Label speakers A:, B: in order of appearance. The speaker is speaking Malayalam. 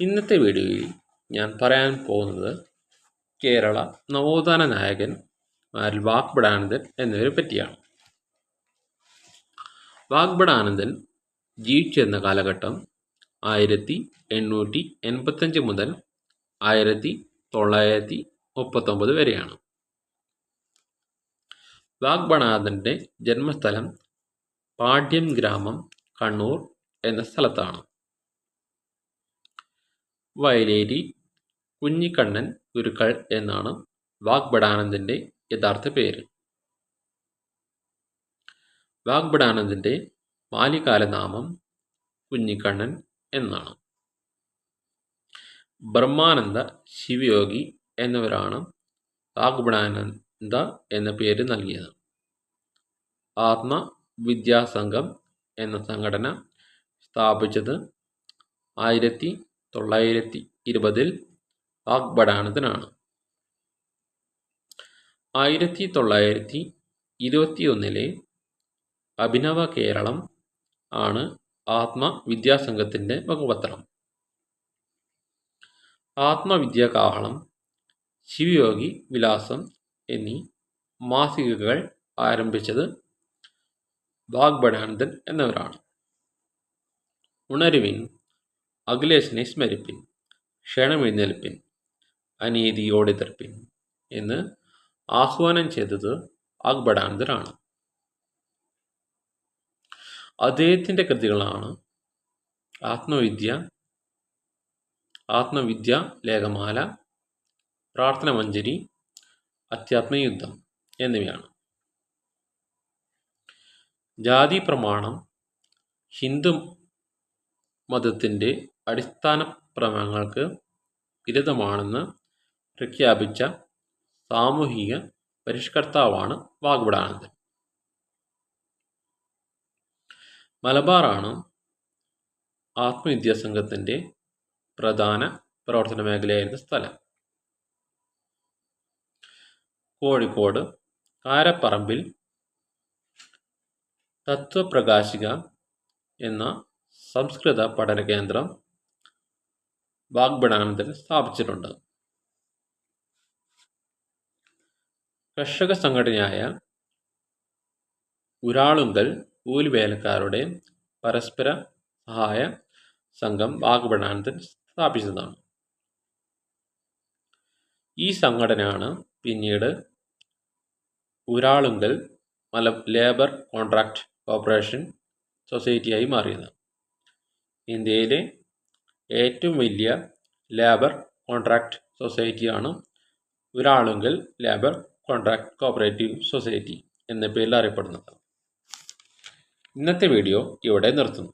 A: ഇന്നത്തെ വീഡിയോയിൽ ഞാൻ പറയാൻ പോകുന്നത് കേരള നവോത്ഥാന നായകൻ വാഗ്ബടാനന്ദൻ എന്നിവരെ പറ്റിയാണ്. വാഗ്ബടാനന്ദൻ ജീവിച്ചിരുന്ന കാലഘട്ടം ആയിരത്തി എണ്ണൂറ്റി എൺപത്തഞ്ച് മുതൽ ആയിരത്തി തൊള്ളായിരത്തി മുപ്പത്തൊമ്പത് വരെയാണ്. വാഗ്ബടാനന്ദന്റെ ജന്മസ്ഥലം പാഠ്യം ഗ്രാമം കണ്ണൂർ എന്ന സ്ഥലത്താണ്. വയലേരി കുഞ്ഞിക്കണ്ണൻ ഗുരുക്കൾ എന്നാണ് വാഗ്ബടാനന്ദന്റെ യഥാർത്ഥ പേര്. വാഗ്ബടാനന്ദന്റെ ബാല്യകാലനാമം കുഞ്ഞിക്കണ്ണൻ എന്നാണ്. ബ്രഹ്മാനന്ദ ശിവയോഗി എന്നിവരാണ് വാഗ്ബടാനന്ദ എന്ന പേര് നൽകിയത്. ആത്മവിദ്യാസംഘം എന്ന സംഘടന സ്ഥാപിച്ചത് ആയിരത്തി തൊള്ളായിരത്തി ഇരുപതിൽ വാഗ്ബടാനന്ദനാണ് ആയിരത്തി തൊള്ളായിരത്തി ഇരുപത്തിയൊന്നിലെ അഭിനവ കേരളം ആണ് ആത്മവിദ്യാസംഘത്തിന്റെ മുഖപത്രം. ആത്മവിദ്യാകാഹളം ശിവയോഗി വിലാസം എന്നീ മാസികകൾ ആരംഭിച്ചത് വാഗ്ബടാനന്ദൻ എന്നവരാണ്. ഉണരുവിൻ അഖിലേഷിനെ സ്മരിപ്പിൻ ക്ഷണമെഴുന്നേൽപ്പിൻ അനീതിയോടെതിർപ്പിൻ എന്ന് ആഹ്വാനം ചെയ്തത് അക്ബടാനന്ദരാണ് അദ്ദേഹത്തിന്റെ കൃതികളാണ് ആത്മവിദ്യ ആത്മവിദ്യ ലേഖമാല പ്രാർത്ഥന മഞ്ജരി അധ്യാത്മയുദ്ധം എന്നിവയാണ്. ജാതി പ്രമാണം ഹിന്ദു മതത്തിന്റെ അടിസ്ഥാന പ്രമേയങ്ങൾക്ക് വിരുദ്ധമാണെന്ന് പ്രഖ്യാപിച്ച സാമൂഹിക പരിഷ്കർത്താവാണ് വാഗ്ബടാനന്ദൻ മലബാറാണ് ആത്മവിദ്യാ സംഘത്തിന്റെ പ്രധാന പ്രവർത്തന മേഖലയായിരുന്ന സ്ഥലം. കോഴിക്കോട് കാരപ്പറമ്പിൽ തത്വപ്രകാശിക എന്ന സംസ്കൃത പഠന കേന്ദ്രം വാഗ്ബടാനത്തിൽ സ്ഥാപിച്ചിട്ടുണ്ട്. കർഷക സംഘടനയായ ഉരാളുങ്കൽ കൂലിവേലക്കാരുടെ പരസ്പര സഹായ സംഘം വാഗ്ബടാനത്തിൽ സ്ഥാപിച്ചതാണ്. ഈ സംഘടനയാണ് പിന്നീട് ഉരാളുങ്കൽ മല ലേബർ കോൺട്രാക്ട് കോർപ്പറേഷൻ സൊസൈറ്റിയായി മാറിയത്. ഇന്ത്യയിലെ ഏറ്റവും വലിയ labour contract സൊസൈറ്റിയാണ് Uralungal labour contract cooperative society എന്ന പേരിൽ അറിയപ്പെടുന്നത്. ഇന്നത്തെ വീഡിയോ ഇവിടെ നിർത്തുന്നു.